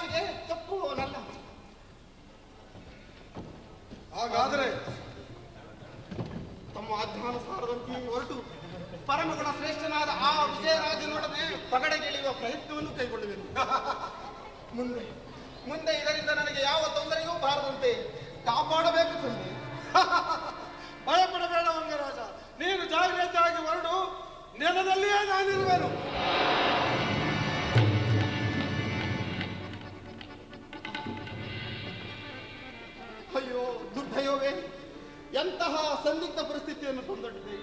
ತಮಾಷೆಗೆ ನನ್ನ ಹಾಗಾದರೆ ತಮ್ಮ ಆಜ್ಞಾನುಸಾರದಂತೆ ಹೊರಟು ಪರಮಗುಣ ಶ್ರೇಷ್ಠನಾದ ಆ ವಿಜಯರಾಜನೊಡನೆ ಪಗಡೆಗಿಳಿಯುವ ಪ್ರಯತ್ನವನ್ನು ಕೈಗೊಳ್ಳುವೆನು. ಮುಂದೆ ಮುಂದೆ ಇದರಿಂದ ನನಗೆ ಯಾವ ತೊಂದರೆಯೂ ಬಾರದಂತೆ ಕಾಪಾಡಬೇಕು ತಂದೆ. ಭಯಪಡಬೇಡ ರಾಜ ನೀನು ಜಾಗ್ರತೆಯಾಗಿ ಹೊರಡು, ನೆಲದಲ್ಲಿಯೇ ನಾನಿರುವೆನು. ಅಯ್ಯೋ ದುರ್ದೈವವೇ ಎಂತಹ ಸಂದಿಗ್ಧ ಪರಿಸ್ಥಿತಿಯನ್ನು ತಂದೊಡ್ಡಿದೆ.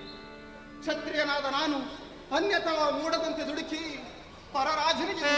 ಕ್ಷತ್ರಿಯನಾದ ನಾನು ಅನ್ಯತಾ ಮೂಡದಂತೆ ದುಡುಕಿ ಪರರಾಜನಿಗೆ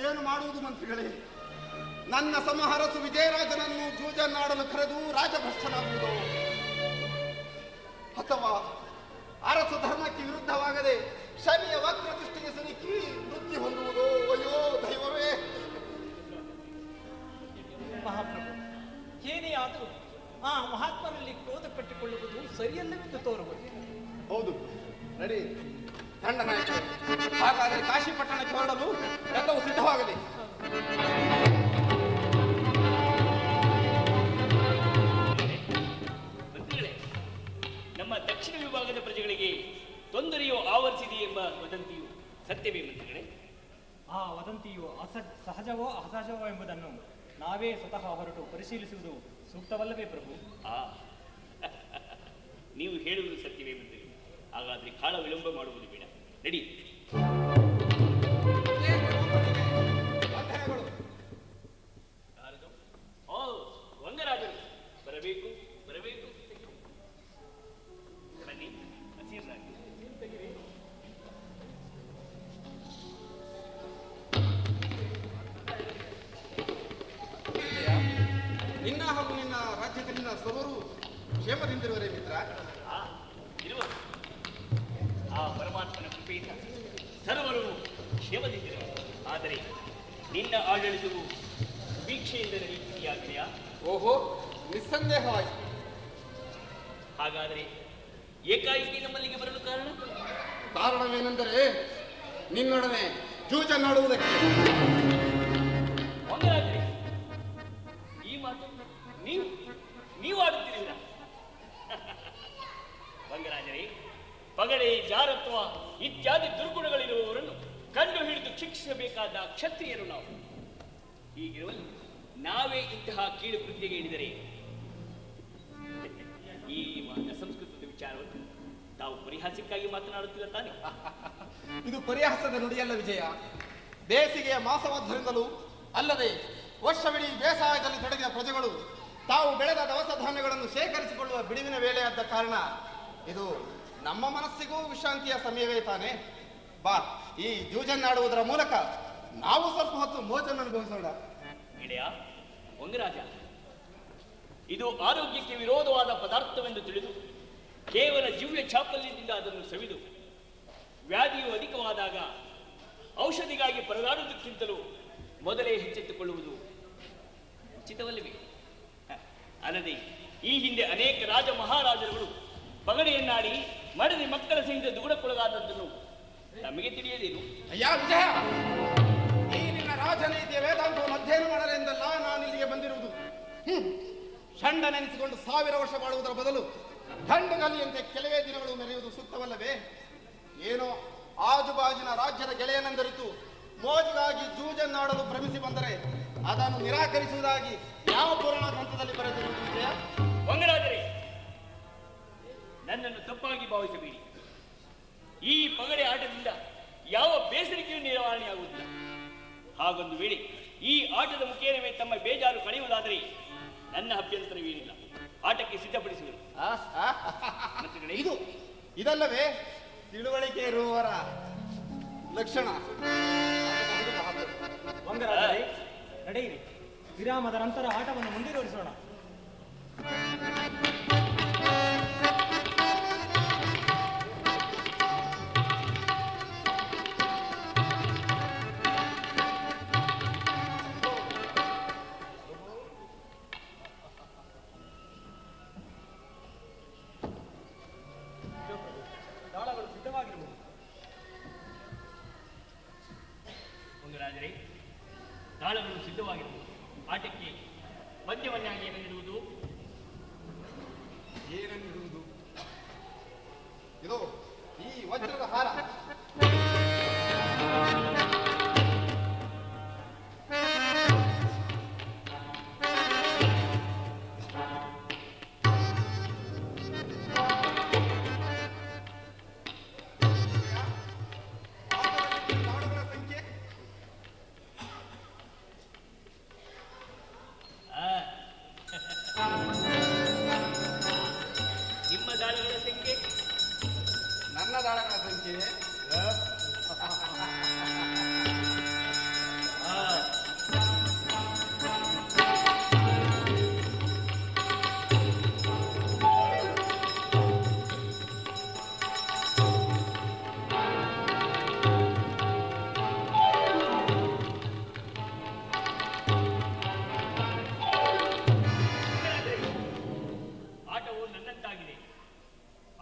ಏನು ಮಾಡುವುದು ಮಂತ್ರಿಗಳೇ? ನನ್ನ ಸಮಹರಸು ವಿಜಯರಾಜನನ್ನು ಜೂಜನ್ನಾಡಲು ಕರೆದು ರಾಜಭ್ರಷ್ಟನಾಗುವುದು ಅಥವಾ ಅರಸು ಧರ್ಮಕ್ಕೆ ವಿರುದ್ಧವಾಗದೆ ಶನಿಯ ವಕ್ರ ದೃಷ್ಟಿಗೆ ಸಿಲುಕಿ ವೃತ್ತಿ ಹೊಂದುವುದು? ಅಯ್ಯೋ ದೈವವೇ! ಮಹಾಪ್ರಭು ಏನೇ ಆದರೂ ಆ ಮಹಾತ್ಮನಲ್ಲಿ ಕ್ರೋಧ ಕಟ್ಟಿಕೊಳ್ಳುವುದು ಸರಿಯಲ್ಲವೆಂದು ತೋರುವುದು ಹೌದು. ನಡಿ. ತಂಡ ನಾಯಕ ಹಾಗಾದರೆ ಕಾಶಿ ಪಟ್ಟಣಕ್ಕೆ ಹೊರಡಲು ರಥವು ಸಿದ್ಧವಾಗಲಿ. ಮಂತ್ರಿಗಳೇ ನಮ್ಮ ದಕ್ಷಿಣ ವಿಭಾಗದ ಪ್ರಜೆಗಳಿಗೆ ತೊಂದರೆಯು ಆವರಿಸಿದೆ ಎಂಬ ವದಂತಿಯು ಸತ್ಯವೇ ಮಂತ್ರಿಗಳೇ ಆ ವದಂತಿಯು ಅಸ ಸಹಜವೋ ಅಸಹಜವೋ ಎಂಬುದನ್ನು ನಾವೇ ಸ್ವತಃ ಹೊರಟು ಪರಿಶೀಲಿಸುವುದು ಸೂಕ್ತವಲ್ಲವೇ ಪ್ರಭು? ಆ ನೀವು ಹೇಳುವುದು ಸತ್ಯವೇ ಮಂತ್ರಿ ಹಾಗಾದ್ರೆ ಕಾಲ ವಿಳಂಬ ಮಾಡುವುದು ಬೇಡ. ಓ ವಂಗರಾಜರು ಬರಬೇಕು ಬರಬೇಕು. ನಿನ್ನ ಹಾಗೂ ನಿನ್ನ ರಾಜ್ಯದಲ್ಲಿನ ಕ್ಷೇಮದಿಂದಿರುವರೇ ಮಿತ್ರ. ಆ ಇರುವ ಕೃಪೆಯಿಂದ ಸರ್ವರು ಕ್ಷೇಮದಿಂದಿರುವ ಆದರೆ ನಿನ್ನ ಆಡಳಿತವು ವೀಕ್ಷೆಯಿಂದ ನಡೆಯುತ್ತಿದೆಯಾಗಿದೆಯಾ ಓಹೋ ನಿಸ್ಸಂದೇಹವಾಗಿ ಹಾಗಾದರೆ ಏಕಾಏಕಿ ನಮ್ಮಲ್ಲಿಗೆ ಬರಲು ಕಾರಣ? ಕಾರಣವೇನೆಂದರೆ ನಿನ್ನೊಡನೆ ಜೂಜನ್ನಾಡುವುದಕ್ಕೆ. ಮಂಗರಾಜರೇ ಈ ಮಾತು ನೀವು ನೀವು ಆಡುತ್ತಿರಲಿಲ್ಲ ಪಗಡೆ, ಜಾರತ್ವ ಇತ್ಯಾದಿ ದುರ್ಗುಣಗಳಿರುವವರನ್ನು ಕಂಡು ಹಿಡಿದು ಶಿಕ್ಷಿಸಬೇಕಾದ ಕ್ಷತ್ರಿಯರು ನಾವು. ಹೀಗಿರುವಲ್ಲಿ ನಾವೇ ಇಂತಹ ಕೀಳು ಕೃತ್ಯಗೆ ಹೇಳಿದರೆ ಈ ಸಂಸ್ಕೃತದ ವಿಚಾರವನ್ನು ತಾವು ಪರಿಹಾಸಕ್ಕಾಗಿ ಮಾತನಾಡುತ್ತಿಲ್ಲ ತಾನೆ? ಇದು ಪರಿಹಾಸದ ನುಡಿಯಲ್ಲ ವಿಜಯ. ಬೇಸಿಗೆಯ ಮಾಸವಾದ್ದರಿಂದಲೂ ಅಲ್ಲದೆ ವರ್ಷವಿಡೀ ಬೇಸಾಯದಲ್ಲಿ ತೊಡಗಿದ ಪ್ರಜೆಗಳು ತಾವು ಬೆಳೆದ ದವಸ ಧಾನ್ಯಗಳನ್ನು ಶೇಖರಿಸಿಕೊಳ್ಳುವ ಬಿಡುವಿನ ವೇಳೆಯಾದ ಕಾರಣ ಇದು ನಮ್ಮ ಮನಸ್ಸಿಗೂ ವಿಶ್ರಾಂತಿಯ ಸಮಯವೇ ತಾನೆ? ಬಾ, ಈ ಜೂಜನ್ನಾಡುವುದರ ಮೂಲಕ ನಾವು ಸ್ವಲ್ಪ ಹೊತ್ತು ಮೋಜನ್ನು ಅನುಭವಿಸೋಣ. ಗೆಳೆಯ ಒಂಗರಾಜ ಇದು ಆರೋಗ್ಯಕ್ಕೆ ವಿರೋಧವಾದ ಪದಾರ್ಥವೆಂದು ತಿಳಿದು, ಕೇವಲ ಜೀವ್ಯ ಚಾಪಲ್ಯದಿಂದ ಅದನ್ನು ಸವಿದು, ವ್ಯಾಧಿಯು ಅಧಿಕವಾದಾಗ ಔಷಧಿಗಾಗಿ ಪರದಾಡುವುದಕ್ಕಿಂತಲೂ ಮೊದಲೇ ಹೆಚ್ಚೆತ್ತುಕೊಳ್ಳುವುದು ಉಚಿತವಲ್ಲವೇ? ಅಲ್ಲದೆ ಈ ಹಿಂದೆ ಅನೇಕ ರಾಜ ಮಹಾರಾಜರುಗಳು ಪಗಡೆಯನ್ನಾಡಿ ಮಡದಿ ಮಕ್ಕಳ ಸಹಿತ ದುಗುಡಕ್ಕೊಳಗಾದದ್ದನ್ನು ನಮಗೆ ತಿಳಿಯದೇನು? ಅಯ್ಯ ವಿಜಯ! ಈ ನಿನ್ನ ರಾಜನೀತಿಯ ವೇದಾಂತವನ್ನು ಅಧ್ಯಯನ ಮಾಡಲೆಂದಲ್ಲ ನಾನು ಇಲ್ಲಿಗೆ ಬಂದಿರುವುದು. ಷಂಡ ನೆನೆಸಿಕೊಂಡು ಸಾವಿರ ವರ್ಷ ಬಾಳುವುದರ ಬದಲು ಗಂಡುಗಲ್ಲಿಯಂತೆ ಕೆಲವೇ ದಿನಗಳು ಮೆರೆಯುವುದು ಸೂಕ್ತವಲ್ಲವೇ? ಏನೋ ಆಜುಬಾಜಿನ ರಾಜ್ಯದ ಗೆಳೆಯನೆಂದರಿತು ಮೋಜಿಗಾಗಿ ಜೂಜನ್ನಾಡಲು ಭ್ರಮಿಸಿ ಬಂದರೆ ಅದನ್ನು ನಿರಾಕರಿಸುವುದಾಗಿ ಯಾವ ಪುರಾಣ ಗ್ರಂಥದಲ್ಲಿ ಬರೆದಿರುವುದು ವಿಜಯ? ಭಾವಿಸಬೇಡಿ ಈ ಪಗಡೆ ಆಟದಿಂದ ಯಾವ ಬೇಸರಿಕೆಯೂ ನಿವಾರಣೆಯಾಗುವುದಿಲ್ಲ ಹಾಗೊಂದು ವೇಳೆ ಈ ಆಟದ ಮುಖೇನವೇ ತಮ್ಮ ಬೇಜಾರು ಕಳೆಯುವುದಾದರೆ ನನ್ನ ಅಭ್ಯಂತರವೇನಿಲ್ಲ. ಆಟಕ್ಕೆ ಸಿದ್ಧಪಡಿಸಿದರು. ಇದು ಇದಲ್ಲವೇ ತಿಳುವಳಿಕೆ ಇರುವವರ ಲಕ್ಷಣ. ನಡೆಯಿರಿ. ವಿರಾಮದ ನಂತರ ಆಟವನ್ನು ಮುಂದುವರಿಸೋಣ ತಾಳಗಳು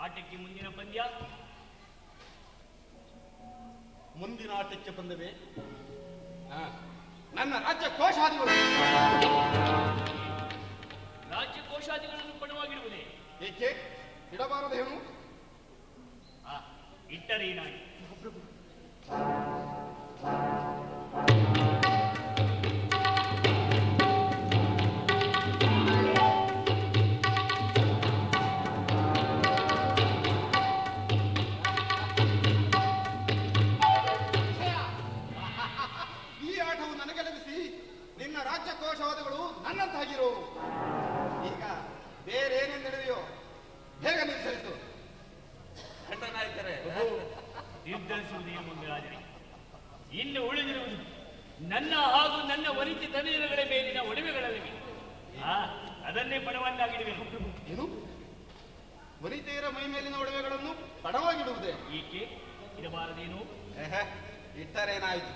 ಆಟಕ್ಕೆ ಮುಂದಿನ ಪಂದ್ಯ? ಮುಂದಿನ ಆಟಕ್ಕೆ ಬಂದವೆ? ನನ್ನ ರಾಜ್ಯ ಕೋಶಾದಿಗಳು. ರಾಜ್ಯ ಕೋಶಾದಿಗಳನ್ನು ಪಣವಾಗಿಡುವುದೇ ಏಕೆ? ಇಡಬಾರದೇನು ಆ, ಇಟ್ಟರೇನಾಗಿ ನನ್ನಂತಾಗಿರು ಈಗ ಬೇಗ ನಿರ್ಧರಿಸು ದಂಡನಾಯಕರೇ ನಿರ್ಧರಿಸುವುದೇ ಮಂಗಳಾಜನೆ ಇನ್ನು ಉಳಿದಿರುವುದು ನನ್ನ ಹಾಗೂ ನನ್ನ ವರಿತಿ ತನಿಜನಗಳ ಮೇಲಿನ ಒಡವೆಗಳಲ್ಲಿವೆ ಆ, ಅದನ್ನೇ ಪಣವನ್ನಾಗಿಡುವೆ. ಏನು? ವನಿತೆಯರ ಮೈ ಮೇಲಿನ ಒಡವೆಗಳನ್ನು ಪಡವಾಗಿಡುವುದೇ ಏಕೆ ಇರಬಾರದೇನು? ಏಹೆ, ಇಟ್ಟರೇನಾಯಿತು?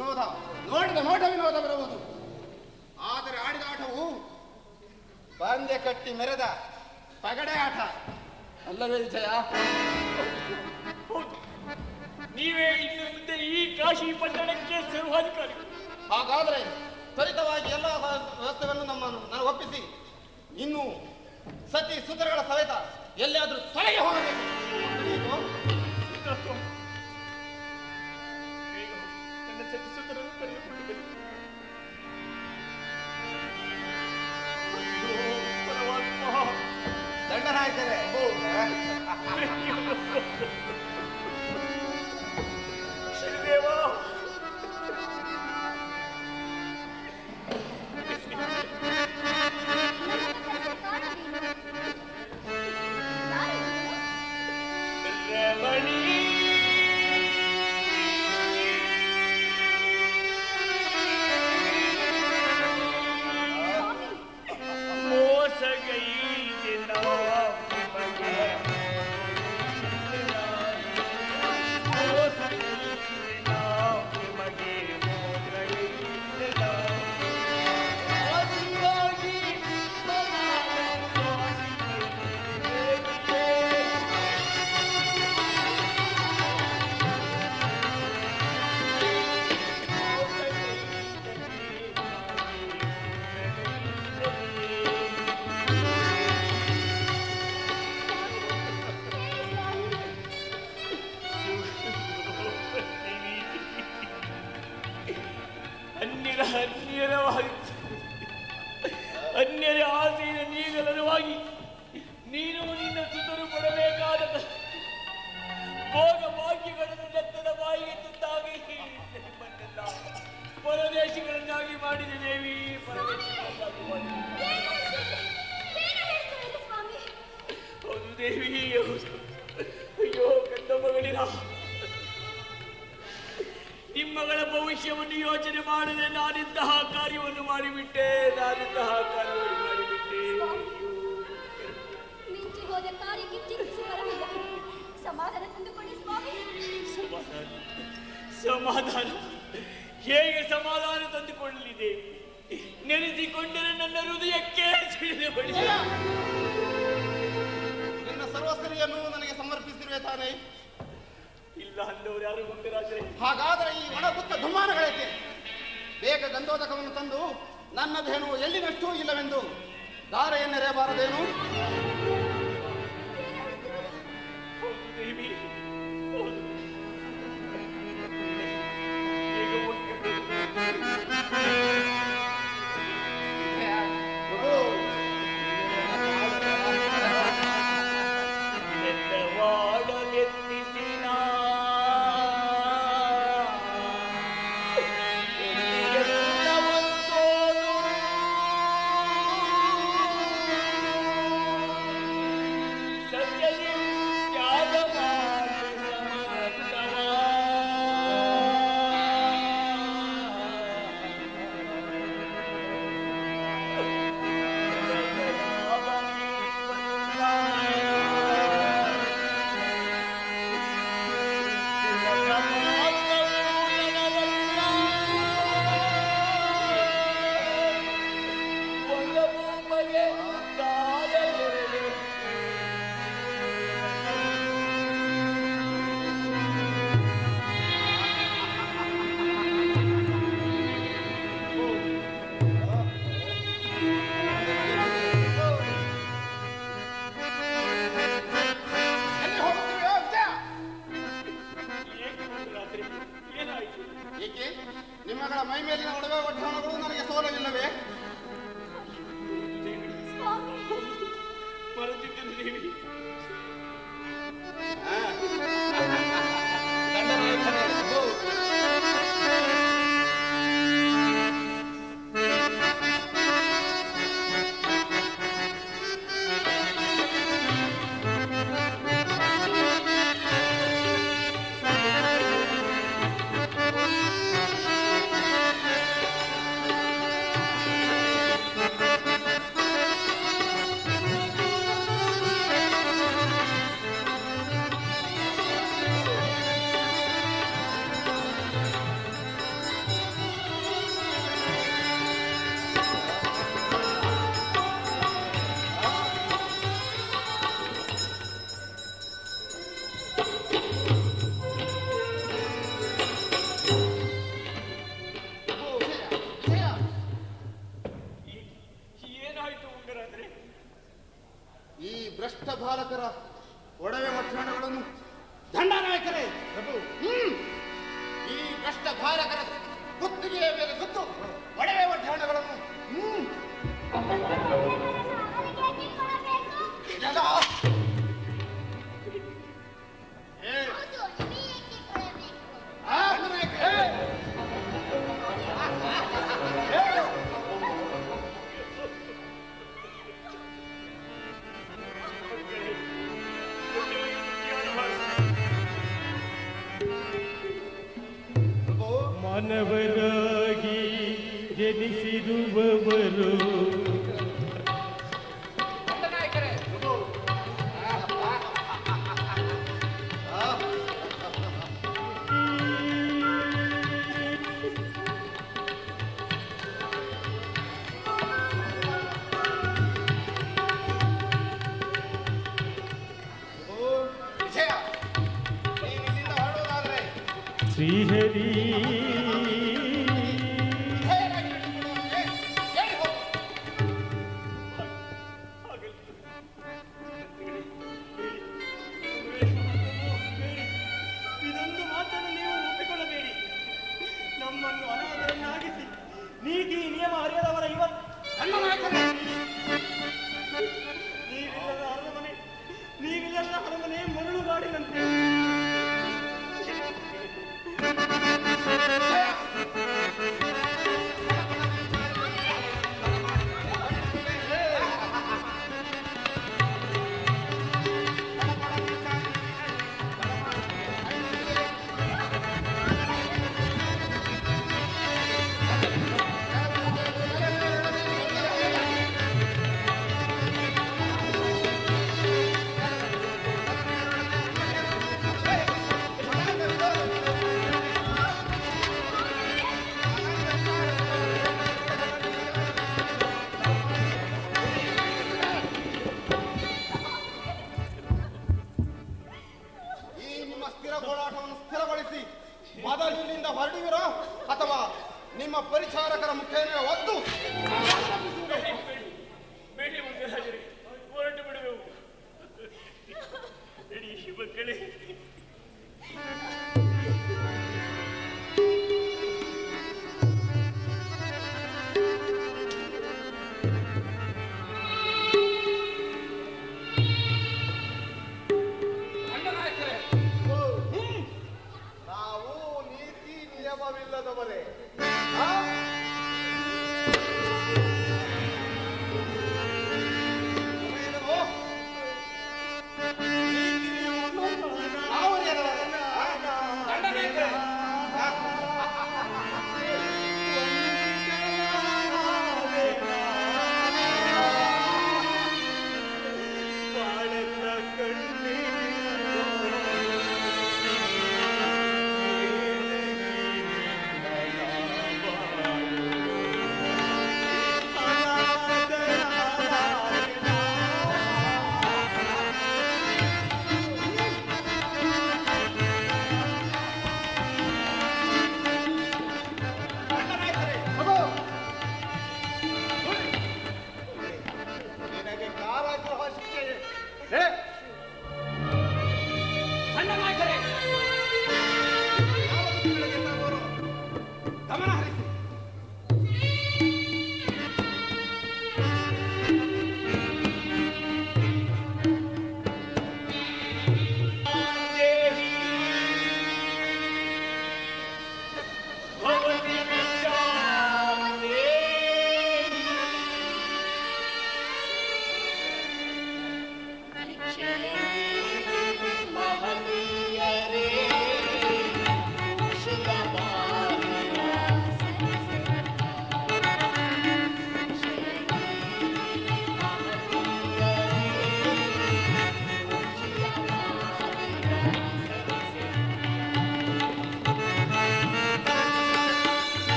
ವಿನೋದ ನೋಡಿದ ನೋಟ ಬರಬಹುದು. ಆದರೆ ಆಡಿದ ಆಟವು ಪಂದ್ಯ ಕಟ್ಟಿ ಮೆರೆದ ಪಗಡೆ ಆಟ. ಅಲ್ಲವೇ ವಿಜಯ? ನೀವೇ ಇನ್ನು ಮುಂದೆ ಈ ಕಾಶಿ ಪಟ್ಟಣಕ್ಕೆ ಸರ್ವಾಧಿಕಾರಿ ಹಾಗಾದರೆ ತ್ವರಿತವಾಗಿ ಎಲ್ಲ ವ್ಯವಸ್ಥೆಗಳನ್ನು ನಮ್ಮನ್ನು ನಾನು ಒಪ್ಪಿಸಿ. ಇನ್ನು ಸತಿ ಸುತರಗಳ ಸಮೇತ ಎಲ್ಲಿಯಾದರೂ ತೊಲಗಿ ಹೋಗಬೇಕು. けでもうね。ಪರದೇಶಿಗಳನ್ನಾಗಿ ಮಾಡಿದೆ ದೇವಿ. ಹೌದು ದೇವಿ ಅಯ್ಯೋ ಗಂಡ ಮಗಳಿರ. ನಿಮ್ಮಗಳ ಭವಿಷ್ಯವನ್ನು ಯೋಚನೆ ಮಾಡದೆ ನಾನಿಂತಹ ಕಾರ್ಯವನ್ನು ಮಾಡಿಬಿಟ್ಟೆ ನಾನಿಂತಹ ಕಾರ್ಯವನ್ನು ಮಾಡಿಬಿಟ್ಟೆ. ಸಮಾಧಾನ. ಸಮಾಧಾನ. ಹೇಗೆ ಸಮಾಧಾನ ತಂದುಕೊಳ್ಳಲಿದೆ? ನೆನೆಸಿಕೊಂಡರೆ ನನ್ನ ಹೃದಯಕ್ಕೆ ಸಿಡಿದು ಬಡಿದ ನಿನ್ನ ಸರ್ವಸ್ತ್ರೀಯನ್ನು ನನಗೆ ಸಮರ್ಪಿಸಿರುವೆ ತಾನೇ. ಇಲ್ಲ ಅಂದವರು ಯಾರು ಗೊತ್ತಿರಾದ್ರೆ ಹಾಗಾದ್ರೆ ಈ ಒಣಗುತ್ತ ದುಮ್ಮಾನಗಳೇಕೆ ಬೇಗ ಗಂಧೋದಕವನ್ನು ತಂದು ನನ್ನದೇನು ಎಲ್ಲಿನಷ್ಟು ಇಲ್ಲವೆಂದು ಧಾರೆಯನ್ನೆರೆಯಬಾರದೇನು ಭಾರಕರ ಬಾಲಕರ ಒಡವೆ ಒಟ್ಟಣಗಳನ್ನು ದಂಡ ನಾಯಕರೇ, ಪ್ರಭು. ಹ್ಮ್. ಈ ಕಷ್ಟ ಬಾಲಕರ ಗುತ್ತಿಗೆಯ ಮೇಲೆ ಗುತ್ತು ಒಡವೆ ಒಟ್ಟಣಗಳನ್ನು ಬನವರಾಗಿ ಜನಿಸಿರುವವರು श्रीहरी